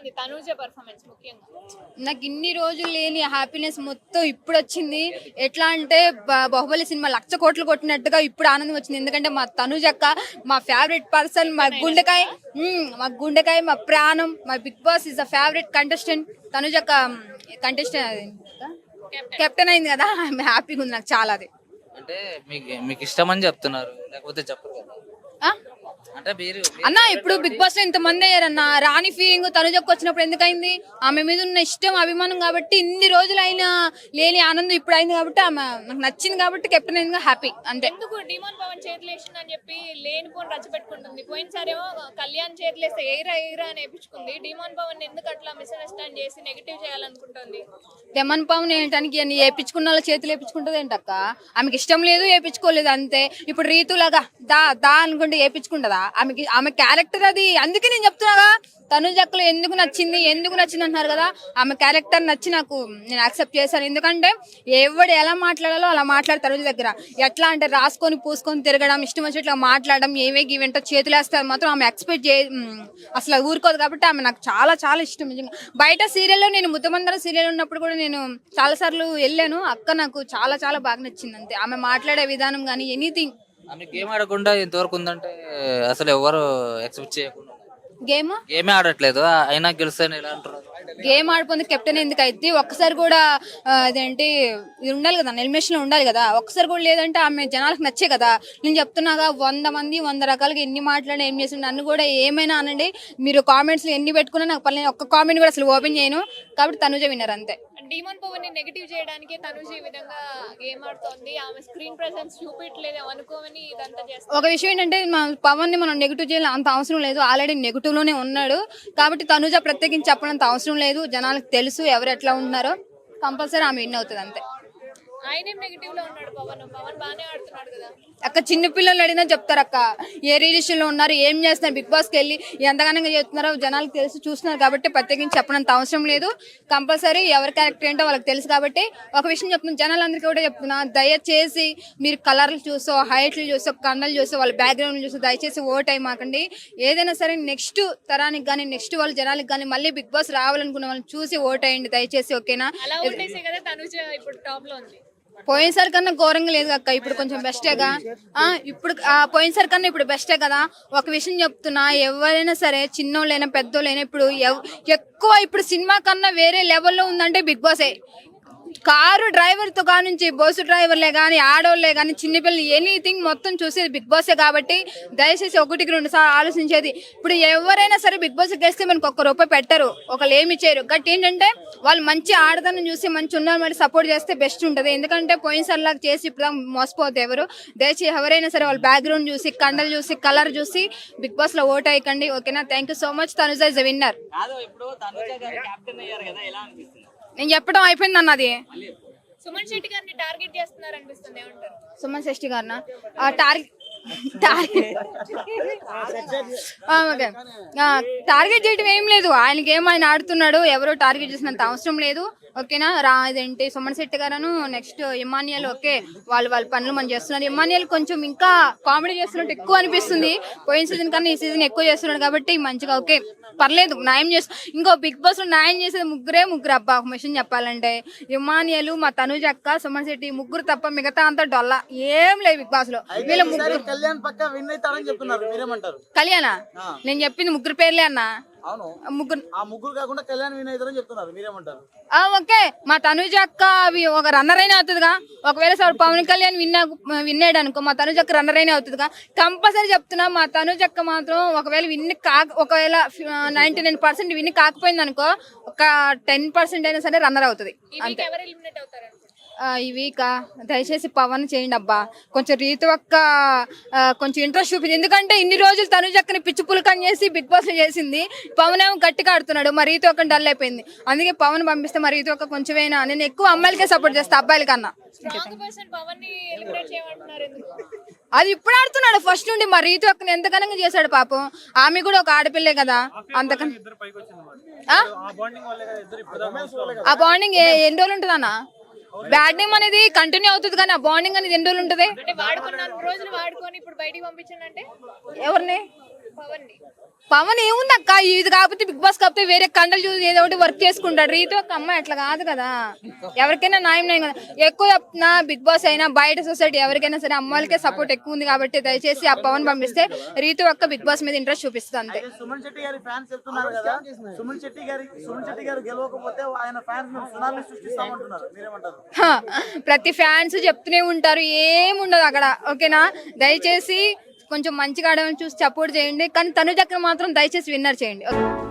ఉంది తనూజ పర్ఫార్మెన్స్ ముఖ్యంగా? నాకు ఇన్ని రోజులు లేని హ్యాపీనెస్ మొత్తం ఇప్పుడు వచ్చింది. ఎట్లా అంటే బ- బాహుబలి సినిమా లక్ష కోట్లు కొట్టినట్టుగా ఇప్పుడు ఆనందం వచ్చింది. ఎందుకంటే మా తనుజక్క మా ఫేవరెట్ పర్సన్ మా గుండెకాయ మా గుండెకాయ మా ప్రాణం మా big boss is a favourite contestant తనుజక్క contestant captain అయింది కదా. హ్యాపీగా ఉంది నాకు చాలా అది. అంటే మీకు మీకు ఇష్టమని చెప్తున్నారు. లేకపోతే చెప్పరు కదా. అన్న ఇప్పుడు బిగ్ బాస్లో ఇంతమంది అయ్యారన్న? రాణి ఫీలింగ్ తనుజకు వచ్చినప్పుడు ఎందుకైంది? ఆమె మీద ఉన్న ఇష్టం అభిమానం కాబట్టి ఇన్ని రోజులు అయినా లేని ఆనందం ఇప్పుడు అయింది కాబట్టి ఆమె నాకు నచ్చింది కాబట్టి కెప్టెన్ అయింది హ్యాపీ అంతే. ఎందుకు డిమాన్ పవన్ చేతులు వేసిందని చెప్పి లేనిపోని రచ్చ పెట్టుకుంటుంది. పోయినసారేమో కళ్యాణ్ చేతులు వేస్తే ఎయిరా ఎయిరా అని వేపించుకుంది. డిమాన్ పవన్ ఎందుకు అట్లా మిస్అండర్స్టాండ్ చేసి నెగిటివ్ చేయాలనుకుంటుంది? డెమన్ పవన్ ఏంటానికి అని వేపించుకున్న వాళ్ళ చేతులు వేపించుకుంటుంది ఏంటక్క ఆమెకి ఇష్టం లేదు వేపించుకోలేదు అంతే. ఇప్పుడు రీతులాగా దా దా అనుకుంటే వేపించుకుంటుందా ఆమెకి ఆమె క్యారెక్టర్ అది. అందుకే నేను చెప్తున్నాగా తనుజక్కలు ఎందుకు నచ్చింది ఎందుకు నచ్చింది అంటున్నారు కదా? ఆమె క్యారెక్టర్ నచ్చి నాకు నేను యాక్సెప్ట్ చేశాను. ఎందుకంటే ఎవడు ఎలా మాట్లాడాలో అలా మాట్లాడు తనుజ దగ్గర. ఎట్లా అంటే రాసుకొని పూసుకొని తిరగడం ఇష్టం వచ్చినట్లు మాట్లాడడం ఏవే ఈవెంట్ చేతులు మాత్రం ఆమె ఎక్స్పెక్ట్ చే అసలు ఊరుకోదు కాబట్టి ఆమె నాకు చాలా చాలా ఇష్టం. నిజంగా బయట సీరియల్లో నేను ముద్దమందర సీరియల్ ఉన్నప్పుడు కూడా నేను చాలా సార్లు వెళ్ళాను. అక్క నాకు చాలా చాలా బాగా నచ్చింది అంతే. ఆమె మాట్లాడే విధానం కానీ ఎనీథింగ్ ఆమె గేమ్ ఆడకుండా ఇంతవరకు ఉందంటే అసలు ఎవరు ఎక్స్పెక్ట్ చేయకుండా గేమ్? గేమే ఆడట్లేదు. అయినా గెలుస్తాయని ఎలా అంటున్నారు? గేమ్ ఆడిపోతే కెప్టెన్ ఎందుకు అయితే ఒక్కసారి కూడా ఆ, అదేంటి ఇది ఉండాలి కదా ఎలిమినేషన్లో ఉండాలి కదా. ఒక్కసారి కూడా లేదంటే ఆమె జనాలకు నచ్చే కదా. నేను చెప్తున్నాగా వంద మంది వంద రకాలుగా ఎన్ని మాట్లాడి ఏం చేసి నన్ను కూడా ఏమైనా అనండి. మీరు కామెంట్స్ ఎన్ని పెట్టుకున్నా నాకు పర్లేదు. ఒక్క కామెంట్ కూడా అసలు ఓపెన్ చేయను. కాబట్టి తనుజ విన్నర్ అంతే. డిమాన్ పవన్ని నెగిటివ్ చేయడానికి తనుజ ఈ విధంగా గేమ్ ఆడుతోంది. ఆమె స్క్రీన్ ప్రెసెన్స్ చూపించలేదు అనుకోమని ఇదంతా చేస్తుంది. ఒక విషయం ఏంటంటే మన పవన్ని మనం నెగిటివ్ చేయాలి అంత అవసరం లేదు. ఆల్రెడీ నెగిటివ్లోనే ఉన్నాడు. కాబట్టి తనుజ ప్రత్యేకించి అంత అవసరం లేదు. జనాలకు తెలుసు ఎవరు ఎట్లా ఉన్నారో కంపల్సరీ ఆమె విన్ అవుతుంది అంతే అక్క చిన్న పిల్లలు అడిగినా చెప్తారు అక్క. ఏ రిలేషన్లో ఉన్నారు ఏం చేస్తున్నారు బిగ్ బాస్కి వెళ్ళి ఎంతగానో చేస్తున్నారో జనాలకు తెలుసు చూస్తున్నారు కాబట్టి ప్రత్యేకించి చెప్పడంత అవసరం లేదు. కంపల్సరీ ఎవరి క్యారెక్టర్ ఏంటో వాళ్ళకి తెలుసు కాబట్టి ఒక విషయం చెప్తున్నాను జనాలందరికీ కూడా చెప్తున్నా. దయచేసి మీరు కలర్లు చూసో హైట్లు చూసో కండలు చూసో వాళ్ళ బ్యాక్గ్రౌండ్ చూసో దయచేసి ఓట్ అయి మాకండి ఏదైనా సరే నెక్స్ట్ తరానికి కానీ నెక్స్ట్ వాళ్ళ జనాలకు కానీ మళ్ళీ బిగ్ బాస్ రావాలనుకున్న వాళ్ళని చూసి ఓట్ అయ్యండి దయచేసి ఓకేనా? అలా ఉండేసే కదా తనుజ ఇప్పుడు టాప్లో ఉంది. పోయినసారి కన్నా ఘోరంగా లేదు అక్క. ఇప్పుడు కొంచెం బెస్టేగా ఆ ఇప్పుడు ఆ, పోయినసారి కన్నా ఇప్పుడు బెస్టే కదా. ఒక విషయం చెప్తున్నా ఎవరైనా సరే చిన్నోళ్ళైనా పెద్దోళ్ళైనా ఇప్పుడు ఎవ్- ఎక్కువ ఇప్పుడు సినిమా కన్నా వేరే లెవెల్లో ఉందంటే బిగ్ బాసే. కారు డ్రైవర్తో కానుంచి బస్సు డ్రైవర్లే కానీ ఆడవాళ్ళే కానీ చిన్నపిల్లలు ఎనీథింగ్ మొత్తం చూసేది బిగ్ బాసే కాబట్టి దయచేసి ఒకటికి రెండు సార్లు ఆలోచించేది. ఇప్పుడు ఎవరైనా సరే బిగ్ బాస్ గెలిస్తే మనకు ఒక్క రూపాయి పెట్టరు ఒకళ్ళు ఏమి చేయరు. గట్ ఏంటంటే వాళ్ళు మంచి ఆడదాన్ని చూసి మంచి ఉన్నారు మరి సపోర్ట్ చేస్తే బెస్ట్ ఉంటుంది. ఎందుకంటే పోయినసారి లాగా చేసి ఇప్పుడు మోసపోతే ఎవరు. దయచేసి ఎవరైనా సరే వాళ్ళ బ్యాక్గ్రౌండ్ చూసి కండలు చూసి కలర్ చూసి బిగ్ బాస్లో ఓట్ అయ్యకండి ఓకేనా? Thank you so much Tanuja is winner ఇప్పుడు నేను చెప్పడం అయిపోయింది అన్నది సుమన్ శెట్టి గారిని టార్గెట్ చేస్తున్నారు అనిపిస్తుంది ఏమంటారు? సుమన్ షష్ఠి గారిన? ఆ టార్గెట్ టార్గెట్ చేయటం ఏం లేదు. ఆయనకి ఏం ఆయన ఆడుతున్నాడు ఎవరో టార్గెట్ చేసినంత అవసరం లేదు. ఓకేనా? రా ఇదేంటి? సుమన్ శెట్టి గారు నెక్స్ట్ ఇమానియల్ ఓకే వాళ్ళు వాళ్ళ పనులు మనం చేస్తున్నారు. ఇమానియల్ కొంచెం ఇంకా కామెడీ చేస్తున్నట్టు ఎక్కువ అనిపిస్తుంది. పోయిన సీజన్ కన్నా ఈ సీజన్ ఎక్కువ చేస్తున్నాడు కాబట్టి మంచిగా ఓకే పర్లేదు న్యాయం చేస్తు ఇంకో బిగ్ బాస్లో న్యాయం చేసేది ముగ్గురే ముగ్గురు. అబ్బా ఒక విషయం చెప్పాలంటే. ఇమానియలు మా తనుజ్ అక్క సుమన్ శెట్టి ముగ్గురు తప్ప మిగతా అంతా డొల్ల. ఏం లేదు బిగ్ బాస్లో. వీళ్ళ ముగ్గురు కళ్యాణ్ పక్క విన్ అవుతాడని చెప్తున్నారు మీరేమంటారు? కళ్యాణ? నేను చెప్పింది ముగ్గురు పేర్లే అన్న. అవును. ఆ ముగ్గురు ఆ ముగ్గురు కాకుండా కళ్యాణ్ విన్ అవుతారని చెప్తున్నారు. మీరేమంటారు? ఆ, ఓకే. మా తనుజ అక్క అవి ఒక రన్నర్ అయినా అవుతుందిగా. ఒకవేళ సార్ పవన్ కళ్యాణ్ విన్నా విన్నాడు అనుకో మా తనుజ అక్క రన్నర్ అయినా అవుతుందిగా. కంపల్సరీ చెప్తున్నా మా తనుజ అక్క మాత్రం ఒకవేళ విన్ కాక ఒకవేళ నైన్టీ నైన్ పర్సెంట్ విన్ కాకపోయింది అనుకో ఒక టెన్ పర్సెంట్ అయినా సరే రన్నర్ అవుతుంది. ఎవరు ఎలిమినేట్ అవుతారు? ఆ, ఈ వీక్ దయచేసి పవన్ చేయండి అబ్బా. కొంచెం రీతు అక్క ఆ, కొంచెం ఇంట్రెస్ట్ చూపించింది ఎందుకంటే ఇన్ని రోజులు తనుజ అక్కని పిచ్చి పులకని చేసి బిగ్ బాస్లో చేసింది. పవన్ ఏమో గట్టిగా ఆడుతున్నాడు. మరి రీతు అక్క డల్ అయిపోయింది. అందుకే పవన్ పంపిస్తే మరి రీతు అక్క కొంచెమైనా నేను ఎక్కువ అమ్మాయిలకే సపోర్ట్ చేస్తా అబ్బాయిల కన్నా. అది ఇప్పుడు ఆడుతున్నాడు. ఫస్ట్ నుండి మరి రీతు అక్కని ఎంత ఘనంగా చేశాడు పాపం. ఆమె కూడా ఒక ఆడపిల్లే కదా. అంతకన్నా ఆ? ఆ బాండింగ్ ఎన్ని రోజులు ఉంటుంది అన్న బ్యాటింగ్ అనేది కంటిన్యూ అవుతుంది కానీ ఆ బాండింగ్ అనేది ఎన్ని రోజులు ఉంటుంది? అంటే వాడుకున్న రోజులు వాడుకొని ఇప్పుడు బయటికి పంపించండి అంటే ఎవరిని? పవన్ని పవన్ ఏముంది అక్క ఇది కాకపోతే బిగ్ బాస్ కాకపోతే వేరే కండలు చూసి ఏదో ఒకటి వర్క్ చేసుకుంటాడు. రీతు ఒక అమ్మాయి అట్లా కాదు కదా. ఎవరికైనా న్యాయం న్యాయం కదా. ఎక్కువ చెప్తున్నా బిగ్ బాస్ అయినా బయట సొసైటీ ఎవరికైనా సరే అమ్మాయిలకే సపోర్ట్ ఎక్కువ ఉంది కాబట్టి దయచేసి ఆ పవన్ పంపిస్తే రీతు ఒక్క బిగ్ బాస్ మీద ఇంట్రెస్ట్ చూపిస్తుంది అంతే. అయితే సుమన్ శెట్టి గారి ఫ్యాన్స్ చెప్తున్నారు కదా. సుమన్ శెట్టి గారి సుమన్ శెట్టి గారు గెలవకపోతే ఆయన ఫ్యాన్స్ సునామీ సృష్టిస్తామంటున్నారు. మీరేమంటారు? హ, ప్రతి ఫ్యాన్స్ చెప్తూనే ఉంటారు. ఏముండదు అక్కడ. ఓకేనా? దయచేసి కొంచెం మంచిగా ఆడమని చూసి సపోర్ట్ చేయండి. కానీ తనుజక్కను మాత్రం దయచేసి విన్నర్ చేయండి. ఓకే.